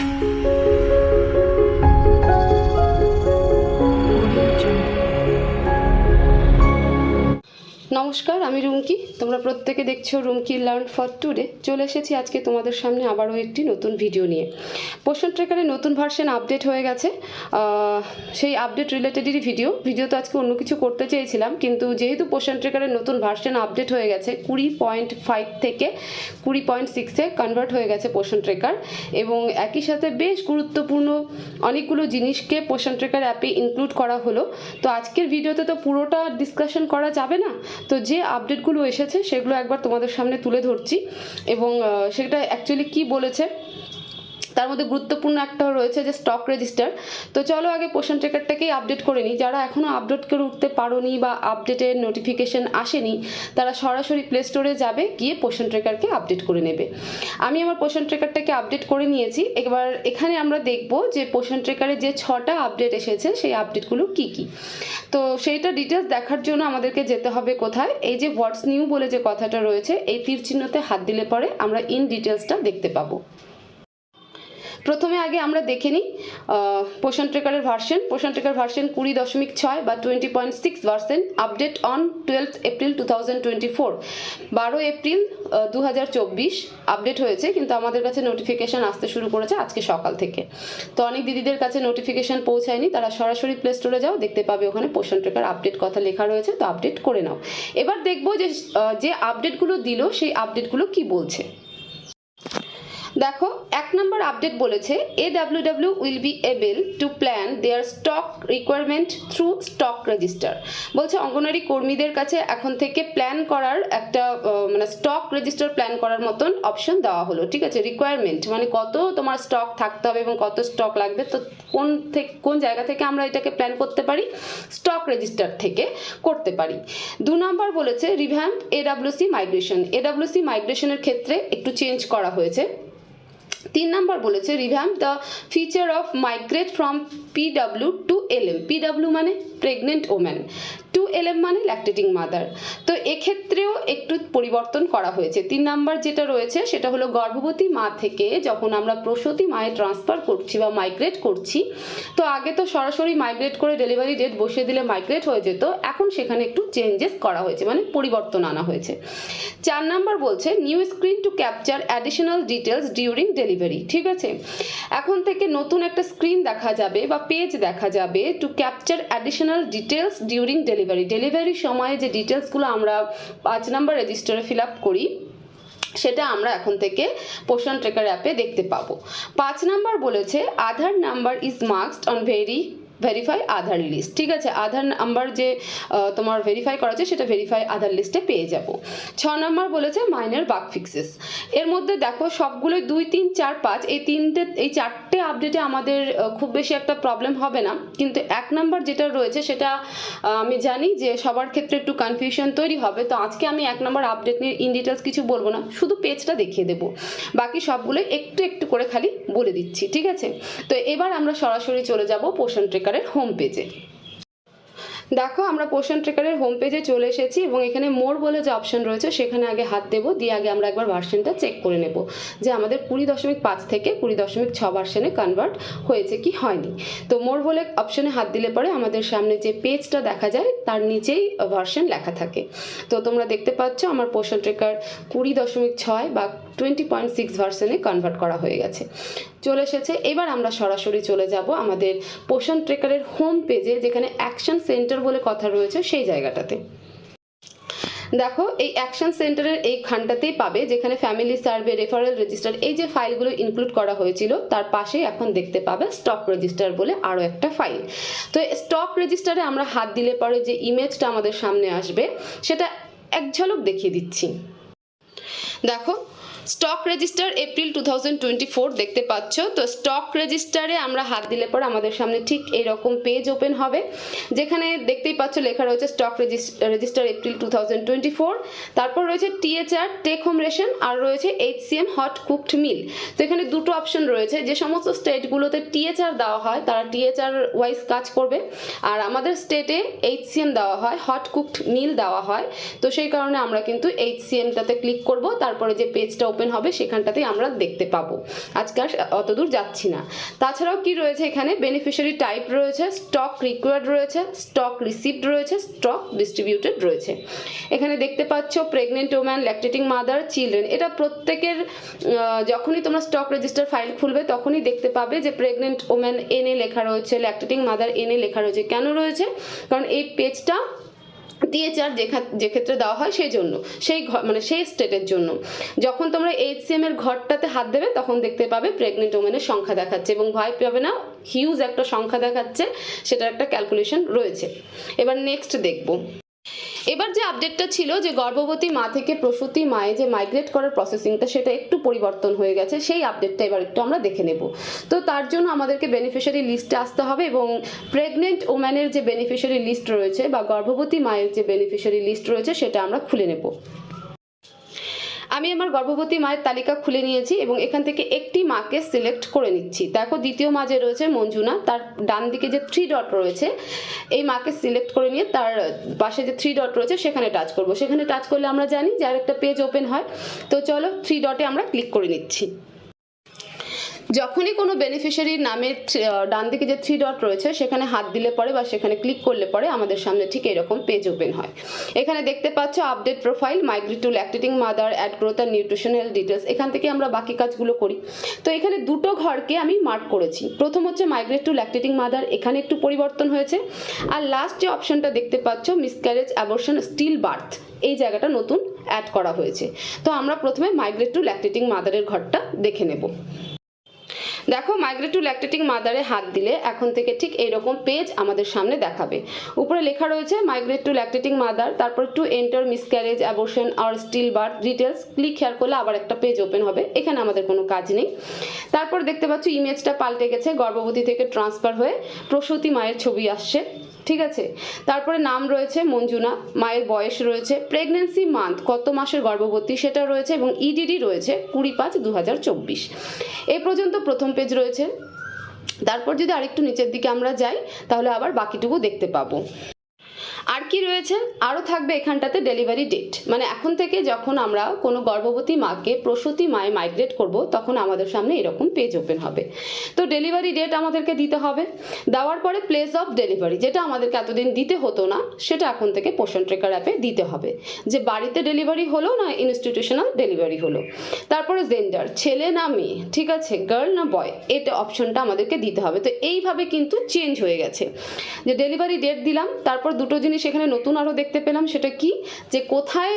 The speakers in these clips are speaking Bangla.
Música নমস্কার, আমি রুমকি। তোমরা প্রত্যেকে দেখছ রুমকি লার্ন ফর টুডে চলে এসেছি আজকে তোমাদের সামনে আবারও একটি নতুন ভিডিও নিয়ে। পোষণ ট্রেকারের নতুন ভার্সন আপডেট হয়ে গেছে। সেই আপডেট রিলেটেডেরই ভিডিও ভিডিও তো আজকে অন্য কিছু করতে চেয়েছিলাম, কিন্তু যেহেতু পোষণ ট্রেকারের নতুন ভার্সন আপডেট হয়ে গেছে, কুড়ি পয়েন্ট ফাইভ থেকে কুড়ি পয়েন্ট সিক্সে কনভার্ট হয়ে গেছে পোষণ ট্রেকার এবং একই সাথে বেশ গুরুত্বপূর্ণ অনেকগুলো জিনিসকে পোষণ ট্রেকার অ্যাপে ইনক্লুড করা হলো। তো আজকের ভিডিওতে তো পুরোটা ডিসকাশন করা যাবে না। তো যে আপডেটগুলো এসেছে সেগুলো একবার তোমাদের সামনে তুলে ধরছি এবং সেটা অ্যাকচুয়ালি কি বলেছে? তার মধ্যে গুরুত্বপূর্ণ একটা রয়েছে যে স্টক রেজিস্টার তো চলো আগে পোষণ ট্রেকারটাকেই আপডেট করে নিই। যারা এখনও আপডেট করে উঠতে পারোনি বা আপডেটের নোটিফিকেশন আসেনি, তারা সরাসরি প্লে স্টোরে যাবে, গিয়ে পোষণ ট্রেকারকে আপডেট করে নেবে। আমি আমার পোষণ ট্রেকারটাকে আপডেট করে নিয়েছি। এবার এখানে আমরা দেখব যে পোষণ ট্রেকারে যে ছটা আপডেট এসেছে, সেই আপডেটগুলো কি কি? তো সেইটা ডিটেলস দেখার জন্য আমাদেরকে যেতে হবে কোথায়? এই যে হোয়াটস নিউ বলে যে কথাটা রয়েছে, এই তীর চিহ্নতে হাত দিলে পরে আমরা ইন ডিটেলসটা দেখতে পাবো। প্রথমে আগে আমরা দেখে নিই পোষণ ট্রেকারের ভার্সন পোষণ ট্রেকার ভার্সন কুড়ি দশমিক ছয় বা twenty point six version update on twelve April two thousand twenty four বারো এপ্রিল দু হাজার চব্বিশ আপডেট হয়েছে, কিন্তু আমাদের কাছে নোটিফিকেশান আসতে শুরু করেছে আজকে সকাল থেকে। তো অনেক দিদিদের কাছে নোটিফিকেশান পৌঁছায়নি, তারা সরাসরি প্লে স্টোরে যাও, দেখতে পাবে ওখানে পোষণ ট্রেকার আপডেট কথা লেখা রয়েছে, তো আপডেট করে নাও। এবার দেখব যে যে আপডেটগুলো দিল, সেই আপডেটগুলো কি বলছে। দেখো, এক নম্বর আপডেট বলেছে A W W will be able to plan their stock requirement through stock register বলছে অঙ্গনারী কর্মীদের কাছে এখন থেকে প্ল্যান করার একটা মানে স্টক রেজিস্টার প্ল্যান করার মতন অপশন দেওয়া হলো। ঠিক আছে রিকোয়ারমেন্ট মানে কত তোমার স্টক থাকতে হবে এবং কত স্টক লাগবে, তো কোন থেকে কোন জায়গা থেকে আমরা এটাকে প্ল্যান করতে পারি? স্টক রেজিস্টার থেকে করতে পারি। দু নম্বর বলেছে রিভ্যাম্প এডাব্লিউসি মাইগ্রেশন এডাব্লিউসি মাইগ্রেশনের ক্ষেত্রে একটু চেঞ্জ করা হয়েছে। তিন নম্বর বলেছে revamp the feature of migrate from PW to LM PW মানে প্রেগনেন্ট ওম্যান। টু এলএম মানে ল্যাকটেটিং মাদার তো এক্ষেত্রেও একটু পরিবর্তন করা হয়েছে। তিন নাম্বার যেটা রয়েছে, সেটা হলো গর্ভবতী মা থেকে যখন আমরা প্রসূতি মায়ে ট্রান্সফার করছি বা মাইগ্রেট করছি, তো আগে তো সরাসরি মাইগ্রেট করে ডেলিভারি ডেট বসিয়ে দিলে মাইগ্রেট হয়ে যেত, এখন সেখানে একটু চেঞ্জেস করা হয়েছে মানে পরিবর্তন আনা হয়েছে। চার নাম্বার বলছে new screen to capture additional details during delivery ঠিক আছে? এখন থেকে নতুন একটা স্ক্রিন দেখা যাবে বা পেজ দেখা যাবে to capture additional details during delivery ডেলিভারির সময়ে যে ডিটেলসগুলো আমরা পাঁচ নাম্বার রেজিস্টারে ফিল আপ করি, সেটা আমরা এখন থেকে পোষণ ট্রেকার অ্যাপে দেখতে পাবো। পাঁচ নাম্বার বলেছে, Aadhaar number is marked on very verify Aadhaar list ঠিক আছে? আধার নাম্বার যে তোমার ভেরিফাই করা আছে সেটা ভেরিফাই আধার লিস্টে পেয়ে যাব। ছ নম্বর বলেছে মাইনার বাগ ফিক্সেস এর মধ্যে দেখো, সবগুলোই দুই, তিন, চার, পাঁচ, এই তিনটে, এই চারটে আপডেটে আমাদের খুব বেশি একটা প্রবলেম হবে না। কিন্তু এক নম্বর যেটা রয়েছে, সেটা আমি জানি যে সবার ক্ষেত্রে একটু কনফিউশন তৈরি হবে। তো আজকে আমি এক নম্বর আপডেট নিয়ে ইন ডিটেলস কিছু বলব না, শুধু পেজটা দেখিয়ে দেবো। বাকি সবগুলোই একটু একটু করে খালি বলে দিচ্ছি, ঠিক আছে? তো এবার আমরা সরাসরি চলে যাব পোষণ ট্রেকারের হোম পেজে দেখো, আমরা পোষণ ট্রেকারের হোম পেজে চলে এসেছি এবং এখানে মোর বলে যে অপশন রয়েছে, সেখানে আগে হাত দেবো, দিয়ে আগে আমরা একবার ভার্সনটা চেক করে নেব যে আমাদের কুড়ি দশমিক পাঁচ থেকে কুড়ি দশমিক ছ ভার্সনে কনভার্ট হয়েছে কি হয়নি। তো মোর বলে অপশনে হাত দিলে পরে আমাদের সামনে যে পেজটা দেখা যায়, তার নিচেই ভার্সন লেখা থাকে। তো তোমরা দেখতে পাচ্ছ, আমার পোষণ ট্রেকার কুড়ি দশমিক ছয় বা টোয়েন্টি পয়েন্ট সিক্স ভার্সনে কনভার্ট করা হয়ে গেছে। চলে এসেছে, এবার আমরা সরাসরি চলে যাব আমাদের পোষণ ট্রেকারের হোম পেজে যেখানে অ্যাকশন সেন্টার বলে কথা রয়েছে সেই জায়গাটাতে। দেখো, এই অ্যাকশন সেন্টারের এই খানটাতেই পাবে, যেখানে ফ্যামিলি সার্ভে রেফারেল রেজিস্টার এই যে ফাইলগুলো ইনক্লুড করা হয়েছিল, তার পাশেই এখন দেখতে পাবে স্টক রেজিস্টার বলে আরও একটা ফাইল তো স্টক রেজিস্টারে আমরা হাত দিলে পরে যে ইমেজটা আমাদের সামনে আসবে, সেটা এক ঝলক দেখিয়ে দিচ্ছি। দেখো স্টক রেজিস্টার এপ্রিল টু দেখতে পাচ্ছ। তো স্টক রেজিস্টারে আমরা হাত দিলে পর আমাদের সামনে ঠিক এরকম পেজ ওপেন হবে। যেখানে দেখতেই পাচ্ছ লেখা রয়েছে স্টক রেজিস্টার এপ্রিল টু তারপর রয়েছে T H R take home ration আর রয়েছে এইচসিএম হট কুকড মিল তো এখানে দুটো অপশন রয়েছে। যে সমস্ত স্টেটগুলোতে টিএচআর দেওয়া হয়, তারা টিএচআর ওয়াইজ কাজ করবে। আর আমাদের স্টেটে এইচসিএম দেওয়া হয় হট কুকড মিল দেওয়া হয়। তো সেই কারণে আমরা কিন্তু এইচসিএমটাতে ক্লিক করব। তারপরে যে পেজটা ওপেন হবে, সেখানটাতেই আমরা দেখতে পাবো। আজকে অতদূর যাচ্ছি না। তাছাড়াও কি রয়েছে এখানে? বেনিফিশিয়ারি টাইপ রয়েছে স্টক রিকোয়ার্ড রয়েছে স্টক রিসিভড রয়েছে স্টক ডিস্ট্রিবিউটেড রয়েছে। এখানে দেখতে পাচ্ছ pregnant woman lactating mother children এটা প্রত্যেকের যখনই তোমরা স্টক রেজিস্টার ফাইল খুলবে, তখনই দেখতে পাবে যে প্রেগনেন্ট ওম্যান এনে লেখা রয়েছে ল্যাকটেটিং মাদার এনে লেখা রয়েছে। কেন রয়েছে? কারণ এই পেজটা টিএচআর যে ক্ষেত্রে দেওয়া হয় সেই জন্য, সেই মানে সেই স্টেটের জন্য। যখন তোমরা এইচসিএম এর ঘরটাতে হাত দেবে, তখন দেখতে পাবে প্রেগনেন্ট ওমেনের সংখ্যা দেখাচ্ছে এবং ভয় পাবে না হিউজ একটা সংখ্যা দেখাচ্ছে, সেটার একটা ক্যালকুলেশন রয়েছে। এবার নেক্সট দেখব। এবার যে আপডেটটা ছিল যে গর্ভবতী মা থেকে প্রসূতি মায়ে যে মাইগ্রেট করার প্রসেসিংটা সেটা একটু পরিবর্তন হয়ে গেছে, সেই আপডেটটা এবার একটু আমরা দেখে নেব। তো তার জন্য আমাদেরকে বেনিফিশিয়ারি লিস্টে আসতে হবে এবং প্রেগনেন্ট ওম্যানের যে বেনিফিশিয়ারি লিস্ট রয়েছে বা গর্ভবতী মায়ের যে বেনিফিশিয়ারি লিস্ট রয়েছে, সেটা আমরা খুলে নেব। আমি আমার গর্ভবতী মায়ের তালিকা খুলে নিয়েছি এবং এখান থেকে একটি মাকে সিলেক্ট করে নিচ্ছি। দেখো, দ্বিতীয় মা যে রয়েছে, মঞ্জুনা, তার ডান দিকে যে থ্রি ডট রয়েছে, এই মাকে সিলেক্ট করে নিয়ে তার পাশে যে থ্রি ডট রয়েছে, সেখানে টাচ করব। সেখানে টাচ করলে আমরা জানি যে আর একটা পেজ ওপেন হয়। তো চলো থ্রি ডটে আমরা ক্লিক করে নিচ্ছি। যখনই কোনো বেনিফিশিয়ারির নামের ডান দিকে যে থ্রি ডট রয়েছে, সেখানে হাত দিলে পরে বা সেখানে ক্লিক করলে পরে আমাদের সামনে ঠিক এরকম পেজ ওপেন হয়। এখানে দেখতে পাচ্ছ update profile migrate to lactating mother add growth R nutritional details এখান থেকে আমরা বাকি কাজগুলো করি। তো এখানে দুটো ঘরকে আমি মার্ক করেছি। প্রথম হচ্ছে মাইগ্রেট টু ল্যাকটেটিং মাদার এখানে একটু পরিবর্তন হয়েছে। আর লাস্ট যে অপশনটা দেখতে পাচ্ছ মিসক্যারেজ অ্যাবর্শন স্টিল বার্থ এই জায়গাটা নতুন অ্যাড করা হয়েছে। তো আমরা প্রথমে মাইগ্রেট টু ল্যাকটেটিং মাদারের ঘরটা দেখে নেব। দেখো মাইগ্রেট টু ল্যাকটেটিং মাদারে হাত দিলে এখন থেকে ঠিক এইরকম পেজ আমাদের সামনে দেখাবে। উপরে লেখা রয়েছে মাইগ্রেট টু ল্যাকটেটিং মাদার তারপর to enter miscarriage abortion R still birth details click here করলে আবার একটা পেজ ওপেন হবে, এখানে আমাদের কোনো কাজ নেই। তারপর দেখতে পাচ্ছ ইমেজটা পাল্টে গেছে, গর্ভবতী থেকে ট্রান্সফার হয়ে প্রসূতি মায়ের ছবি আসছে। ঠিক আছে? তারপরে নাম রয়েছে মঞ্জুনা, মায়ের বয়স রয়েছে প্রেগনেন্সি মান্থ কত মাসের গর্ভবতী সেটা রয়েছে এবং ইডিডি রয়েছে কুড়ি পাঁচ দু এ পর্যন্ত প্রথম পেজ রয়েছে। তারপর যদি আরেকটু নিচের দিকে আমরা যাই, তাহলে আবার বাকিটুকু দেখতে পাবো। আর কি রয়েছে? আরও থাকবে এখানটাতে ডেলিভারি ডেট মানে এখন থেকে যখন আমরা কোনো গর্ভবতী মাকে প্রসূতি মায়ে মাইগ্রেট করব, তখন আমাদের সামনে এরকম পেজ ওপেন হবে। তো ডেলিভারি ডেট আমাদেরকে দিতে হবে। দেওয়ার পরে প্লেস অফ ডেলিভারি যেটা আমাদেরকে এতদিন দিতে হতো না, সেটা এখন থেকে পোষণ ট্রেকার অ্যাপে দিতে হবে। যে বাড়িতে ডেলিভারি হলো না ইনস্টিটিউশনাল ডেলিভারি হলো। তারপরে জেন্ডার ছেলে না মেয়ে, ঠিক আছে? গার্ল না বয় এটা অপশনটা আমাদেরকে দিতে হবে। তো এইভাবে কিন্তু চেঞ্জ হয়ে গেছে। যে ডেলিভারি ডেট দিলাম, তারপর দুটো জিনিস এখানে নতুন আরও দেখতে পেলাম, সেটা কি? যে কোথায়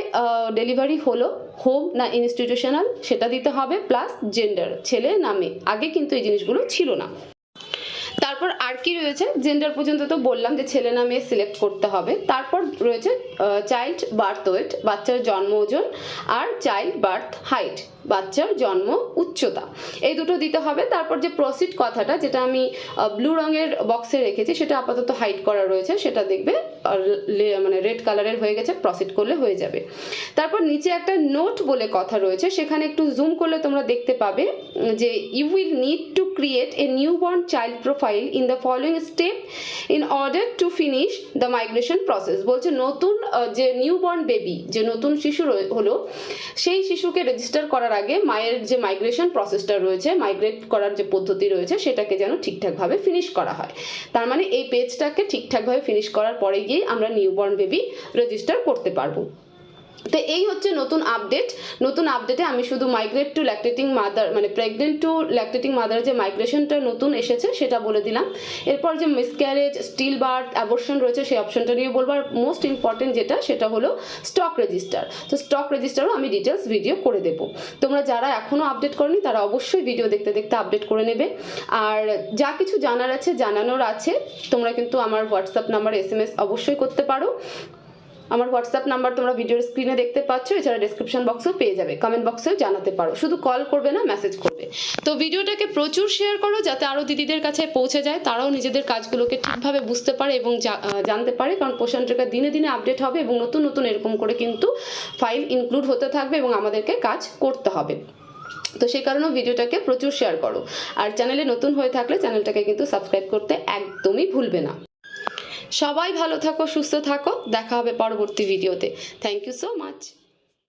ডেলিভারি হলো হোম না ইনস্টিটিউশনাল সেটা দিতে হবে প্লাস জেন্ডার ছেলে না মেয়ে। আগে কিন্তু এই জিনিসগুলো ছিল না। তারপর আর কি রয়েছে? জেন্ডার পর্যন্ত তো বললাম যে ছেলে না মেয়ে সিলেক্ট করতে হবে। তারপর রয়েছে চাইল্ড বার্থ ওয়েট বাচ্চার জন্ম ওজন, আর চাইল্ড বার্থ হাইট বাচ্চার জন্ম উচ্চতা। এই দুটো দিতে হবে। তারপর যে প্রসিড কথাটা, যেটা আমি ব্লু রঙের বক্সে রেখেছি, সেটা আপাতত হাইড করা রয়েছে। সেটা দেখবে মানে রেড কালারের হয়ে গেছে প্রসিড করলে হয়ে যাবে। তারপর নিচে একটা নোট বলে কথা রয়েছে। সেখানে একটু জুম করলে তোমরা দেখতে পাবে যে you will need to create a new born child profile in the following step in order to finish the migration process বলছে নতুন যে নিউ বর্ন বেবি যে নতুন শিশু হলো, সেই শিশুকে রেজিস্টার করার আগে মায়ের যে মাইগ্রেশন প্রসেসটা রয়েছে মাইগ্রেট করার যে পদ্ধতি রয়েছে, সেটাকে যেন ঠিকঠাকভাবে ফিনিশ করা হয়। তার মানে এই পেজটাকে ঠিকঠাকভাবে ফিনিশ করার পরে গিয়ে আমরা নিউবর্ন বেবি রেজিস্টার করতে পারব। তো এই হচ্ছে নতুন আপডেট নতুন আপডেটে আমি শুধু মাইগ্রেট টু ল্যাকটেটিং মাদার মানে প্রেগনেন্ট টু ল্যাকটেটিং মাদার যে মাইগ্রেশনটা নতুন এসেছে সেটা বলে দিলাম। এরপর যে মিসক্যারেজ স্টিল বার্থ অ্যাবর্শন রয়েছে সেই অপশনটা নিয়ে বলব। আর মোস্ট ইম্পর্টেন্ট যেটা সেটা হলো স্টক রেজিস্টার তো স্টক রেজিস্টারও আমি ডিটেলস ভিডিও করে দেবো। তোমরা যারা এখনও আপডেট করনি তারা অবশ্যই ভিডিও দেখতে দেখতে আপডেট করে নেবে। আর যা কিছু জানার আছে, জানানোর আছে, তোমরা কিন্তু আমার হোয়াটসঅ্যাপ নাম্বার এস অবশ্যই করতে পারো। আমার হোয়াটসঅ্যাপ নাম্বার তোমরা ভিডিওর স্ক্রিনে দেখতে পাচ্ছ, এছাড়া ডিসক্রিপশন বক্সেও পেয়ে যাবে। কমেন্ট বক্সেও জানাতে পারো। শুধু কল করবে না মেসেজ করবে। তো ভিডিওটাকে প্রচুর শেয়ার করো, যাতে আরও দিদিদের কাছে পৌঁছে যায়, তারাও নিজেদের কাজগুলোকে ঠিকভাবে বুঝতে পারে এবং জানতে পারে। কারণ পোষণ ট্রেকার দিনে দিনে আপডেট হবে এবং নতুন নতুন এরকম করে কিন্তু ফাইল ইনক্লুড হতে থাকবে এবং আমাদেরকে কাজ করতে হবে। তো সেই কারণেও ভিডিওটাকে প্রচুর শেয়ার করো। আর চ্যানেলে নতুন হয়ে থাকলে চ্যানেলটাকে কিন্তু সাবস্ক্রাইব করতে একদমই ভুলবে না। সবাই ভালো থাকো সুস্থ থাকো। দেখা হবে পরবর্তী ভিডিওতে। Thank you so much